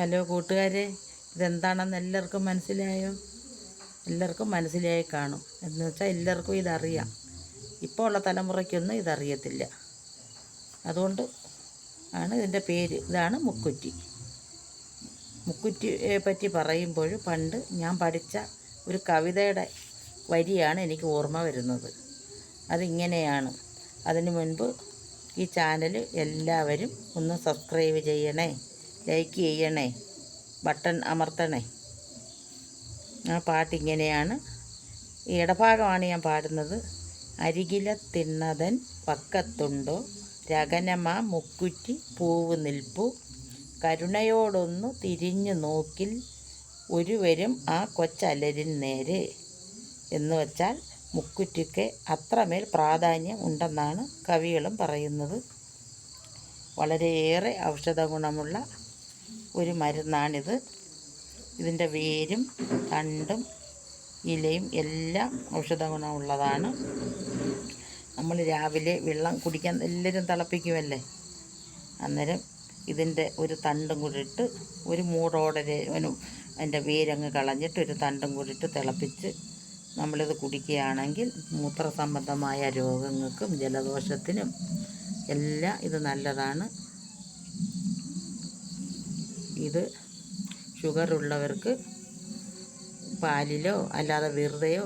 Hello കൂട്ടുകാരെ ഇതെന്താണെന്ന് എല്ലാവർക്കും മനസ്സിലായോ? എല്ലാവർക്കും മനസ്സിലായി കാണും. എന്ന് വെച്ചാൽ എല്ലാവർക്കും ഇതറിയാം. ഇപ്പോൾ ഉള്ള തലമുറയ്ക്കൊന്നും ഇതറിയത്തില്ല. അതുകൊണ്ട് ആണ് ഇതിന്റെ പേര്. ഇതാണ് മുക്കുറ്റി. മുക്കുറ്റിയെ പറ്റി പറയുമ്പോൾ പണ്ട് ഞാൻ പഠിച്ച ഒരു കവിതയുടെ വരിയാണ് എനിക്ക് ഓർമ്മ വരുന്നത്. അതിങ്ങനെയാണ്. അതിനു മുൻപ് ഈ ചാനൽ എല്ലാവരും ഒന്ന് സബ്സ്ക്രൈബ് ചെയ്യണേ. ലൈക്ക് ചെയ്യണേ. ബട്ടൺ അമർത്തണേ. ആ പാട്ടിങ്ങനെയാണ് ഇടഭാഗമാണ് ഞാൻ പാടുന്നത്. അരികില തിണ്ണതൻ പക്കത്തുണ്ടോ? രഗനമ മുക്കുറ്റി പൂവ് നിൽപ്പു. കരുണയോടൊന്നു തിരിഞ്ഞു നോക്കിൽ ഒരുവരും ആ കൊച്ചലരിൻ നേരെ. എന്ന് വച്ചാൽ മുക്കുറ്റിക്ക് അത്രമേൽ പ്രാധാന്യം ഉണ്ടെന്നാണ് കവികളും പറയുന്നത്. വളരെയേറെ ഔഷധ ഗുണമുള്ള ഒരു മരുന്നാണിത്. ഇതിന്റെ വേരും തണ്ടും ഇലയും എല്ലാം ഔഷധ ഗുണമുള്ളതാണ്. നമ്മൾ രാവിലെ വെള്ളം കുടിക്കാൻ എല്ലാവരും തിളപ്പിക്കുമല്ലേ? അന്നേരം ഇതിന്റെ ഒരു തണ്ടും കൂടി ഇട്ട് ഒരു മൂടോടെ അതിന്റെ വേരങ്ങ് കളഞ്ഞിട്ട് ഒരു തണ്ടും കൂടി ഇട്ട് തിളപ്പിച്ച് നമ്മളിത് കുടിക്കുകയാണെങ്കിൽ മൂത്ര സംബന്ധമായ രോഗങ്ങൾക്കും ജലദോഷത്തിനും എല്ലാം ഇത് നല്ലതാണ്. ഇത് ഷുഗർ ഉള്ളവർക്ക് പാലിലോ അല്ലാതെ വെറുതെയോ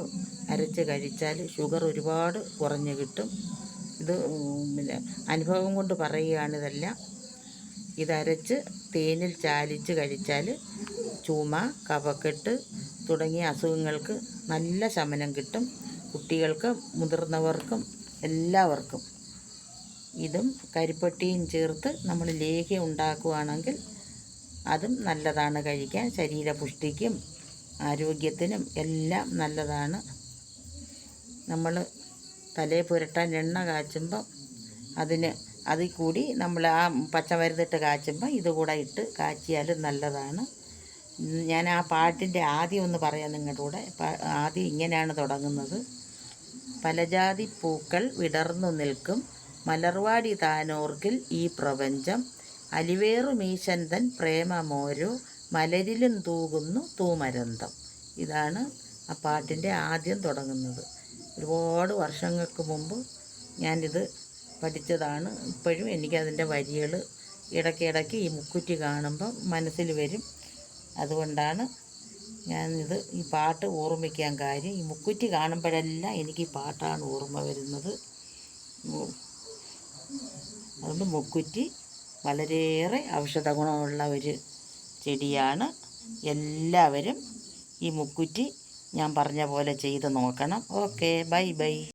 അരച്ച് കഴിച്ചാൽ ഷുഗർ ഒരുപാട് കുറഞ്ഞ് കിട്ടും. ഇത് പിന്നെ അനുഭവം കൊണ്ട് പറയുകയാണ് ഇതെല്ലാം. ഇതരച്ച് തേനിൽ ചാലിച്ച് കഴിച്ചാൽ ചുമ കഫക്കെട്ട് തുടങ്ങിയ അസുഖങ്ങൾക്ക് നല്ല ശമനം കിട്ടും. കുട്ടികൾക്ക് മുതിർന്നവർക്കും എല്ലാവർക്കും. ഇതും കരിപ്പട്ടിയും ചേർത്ത് നമ്മൾ ലേഹ്യം ഉണ്ടാക്കുകയാണെങ്കിൽ അതും നല്ലതാണ് കഴിക്കാൻ. ശരീരപുഷ്ടിക്കും ആരോഗ്യത്തിനും എല്ലാം നല്ലതാണ്. നമ്മൾ തലേ പുരട്ടാൻ എണ്ണ കാച്ചുമ്പം അതിന് അതിൽ കൂടി നമ്മൾ ആ പച്ചമരുന്നിട്ട് കാച്ചുമ്പോൾ ഇതുകൂടെ ഇട്ട് കാച്ചിയാലും നല്ലതാണ്. ഞാൻ ആ പാട്ടിന്റെ ആദ്യം ഒന്ന് പറയാം നിങ്ങളുടെ കൂടെ. ആദ്യം ഇങ്ങനെയാണ് തുടങ്ങുന്നത്. പലജാതി പൂക്കൾ വിടർന്നു നിൽക്കും. മലർവാടി താനോർക്കിൽ ഈ പ്രപഞ്ചം അലിവേറുമീശൻ മീശന്തൻ പ്രേമമോരു മലരിലും തൂകുന്നു തൂമരന്തം. ഇതാണ് ആ പാട്ടിന്റെ ആദ്യം തുടങ്ങുന്നത്. ഒരുപാട് വർഷങ്ങൾക്ക് മുമ്പ് ഞാനിത് പഠിച്ചതാണ്. ഇപ്പോഴും എനിക്കതിന്റെ വരികൾ ഇടയ്ക്കിടയ്ക്ക് ഈ മുക്കുറ്റി കാണുമ്പം മനസ്സിൽ വരും. അതുകൊണ്ടാണ് ഞാനിത് ഈ പാട്ട് ഓർമ്മിക്കാൻ കാര്യം. ഈ മുക്കുറ്റി കാണുമ്പോഴെല്ലാം എനിക്ക് ഈ പാട്ടാണ് ഓർമ്മ വരുന്നത്. അതുകൊണ്ട് മുക്കുറ്റി വളരെയേറെ ഔഷധ ഗുണമുള്ള ഒരു ചെടിയാണ്. എല്ലാവരും ഈ മുക്കുറ്റി ഞാൻ പറഞ്ഞ പോലെ ചെയ്ത് നോക്കണം. Okay bye bye.